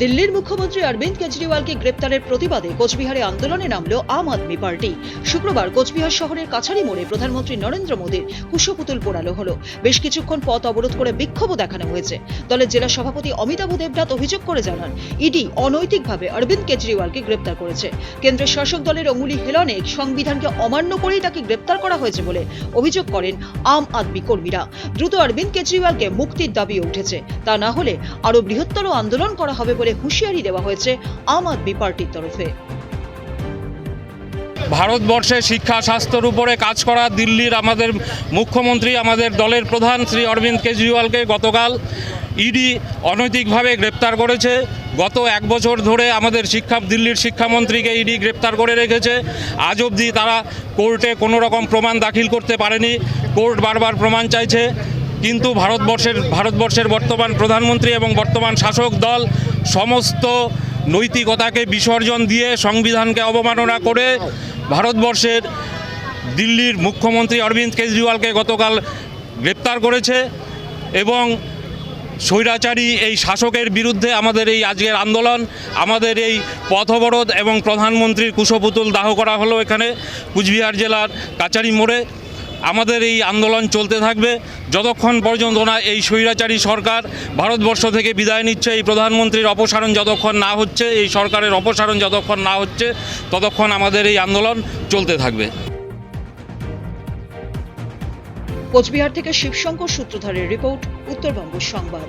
দিল্লির মুখ্যমন্ত্রী অরবিন্দ কেজরিওয়ালকে গ্রেপ্তারের প্রতিবাদে কোচবিহারে আন্দোলনে নামল আম আদমি পার্টি। শুক্রবার কোচবিহার শহরের কাছারি মোড়ে প্রধানমন্ত্রী নরেন্দ্র মোদীর কুশপুতুল পোড়ানো হলো। বেশ কিছুক্ষণ পথ অবরোধ করে বিক্ষোভও দেখানো হয়েছে। দলের জেলা সভাপতি অমিতাভ দেবনাথ অভিযোগ করে জানান, ইডি অনৈতিকভাবে অরবিন্দ কেজরিওয়ালকে গ্রেপ্তার করেছে। কেন্দ্রের শাসক দলের অঙ্গুলি হেলনে সংবিধানকে অমান্য করেই তাকে গ্রেপ্তার করা হয়েছে বলে অভিযোগ করেন আম আদমি কর্মীরা। দ্রুত অরবিন্দ কেজরিওয়ালকে মুক্তির দাবি উঠেছে। তা না হলে আরও বৃহত্তর আন্দোলন করা হবে বলে হুঁশিয়ারি দেওয়া হয়েছে আম আদমি পার্টির তরফে। ভারতবর্ষে শিক্ষা, স্বাস্থ্যর উপরে কাজ করা দিল্লির আমাদের মুখ্যমন্ত্রী, আমাদের দলের প্রধান শ্রী অরবিন্দ কেজরিওয়ালকে গতকাল ইডি অনৈতিকভাবে গ্রেপ্তার করেছে। গত এক বছর ধরে আমাদের শিক্ষা, দিল্লির শিক্ষামন্ত্রীকে ইডি গ্রেপ্তার করে রেখেছে। আজ অবধি তারা কোর্টে কোনো রকম প্রমাণ দাখিল করতে পারেনি। কোর্ট বারবার প্রমাণ চাইছে। কিন্তু ভারতবর্ষের ভারতবর্ষের বর্তমান প্রধানমন্ত্রী এবং বর্তমান শাসক দল সমস্ত নৈতিকতাকে বিসর্জন দিয়ে সংবিধানকে অবমাননা করে ভারতবর্ষের দিল্লির মুখ্যমন্ত্রী অরবিন্দ কেজরিওয়ালকে গতকাল গ্রেপ্তার করেছে এবং স্বৈরাচারী এই শাসকের বিরুদ্ধে আমাদের এই আজকের আন্দোলন, আমাদের এই পথ অবরোধ এবং প্রধানমন্ত্রীর কুশপুতুল দাহ করা হলো এখানে কুচবিহার জেলার কাচারি মোড়ে। আমাদের এই আন্দোলন চলতে থাকবে। যতক্ষণ পর্যন্ত না এই স্বৈরাচারী সরকার ভারতবর্ষ থেকে বিদায় নিচ্ছে, এই প্রধানমন্ত্রীর অপসারণ যতক্ষণ না হচ্ছে, এই সরকারের অপসারণ যতক্ষণ না হচ্ছে, ততক্ষণ আমাদের এই আন্দোলন চলতে থাকবে। কোচবিহার থেকে শিবশঙ্কর সূত্রধারের রিপোর্ট, উত্তরবঙ্গ সংবাদ।